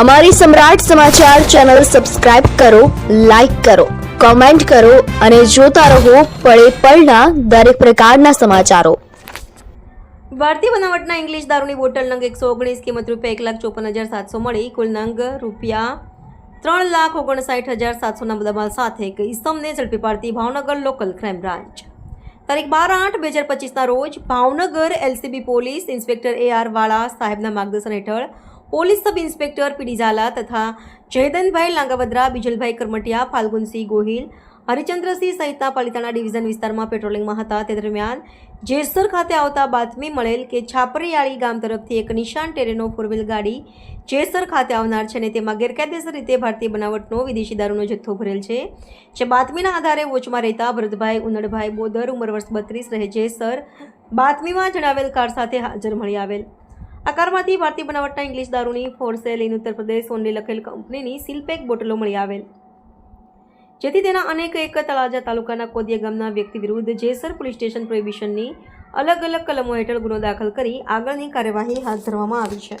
અમારી Samrat Samachar channel subscribe કરો, like કરો, કોમેન્ટ કરો અને જોતા રહો પળે પળના દરેક પ્રકારના સમાચારો. ભારતીય બનાવટના ઇંગ્લિશ દારૂની બોટલ નંગ એકસો ઓગણીસ કિંમત રૂપિયા એક લાખ ચોપન હજાર સાતસો મળી. કુલ નંગ રૂપિયા ત્રણ લાખ ઓગણસાઠ હજાર સાતસોના મુદ્દામાલ સાથે એક ઇસમને ઝડપી પાડતી ભાવનગર લોકલ ક્રાઇમ બ્રાન્ચ. તારીખ બાર આઠ બે હજાર પચીસના રોજ Bhavnagar LCB police inspector A R Vala સાહેબના માર્ગદર્શન હેઠળ police sub inspector PD Jhala તથા જયદનભાઈ લાંગાવદ્રા, બિજલભાઈ કરમટિયા, ફાલ્ગુનસિંહ ગોહિલ, હરિચંદ્રસિંહ સહિતના પાલિતાણા ડિવિઝન વિસ્તારમાં પેટ્રોલિંગમાં હતા. તે દરમિયાન જેસર ખાતે આવતા બાતમી મળેલ કે છાપરીયાળી ગામ તરફથી એક નિશાન ટેરેનો ફોર વ્હીલ ગાડી જેસર ખાતે આવનાર છે અને તેમાં ગેરકાયદેસર રીતે ભારતીય બનાવટનો વિદેશી દારૂનો જથ્થો ભરેલ છે. જે બાતમીના આધારે વોચમાં રહેતા ભરતભાઈ, ઉનડભાઈ બોદર ઉંમર વર્ષ બત્રીસ રહે જેસર બાતમીમાં જણાવેલ કાર સાથે હાજર મળી આવેલ. આ કારમાંથી ભારતીય બનાવટના ઇંગ્લિશ દારૂની for sale in Uttar Pradesh only લખેલ કંપનીની સીલપેક બોટલો મળી આવેલ. જેથી તેના અનેક એક તળાજા તાલુકાના કોદિયા ગામના વ્યક્તિ વિરુદ્ધ જેસર પોલીસ સ્ટેશન પ્રોહિબિશનની અલગ અલગ કલમો હેઠળ ગુનો દાખલ કરી આગળની કાર્યવાહી હાથ ધરવામાં આવી છે.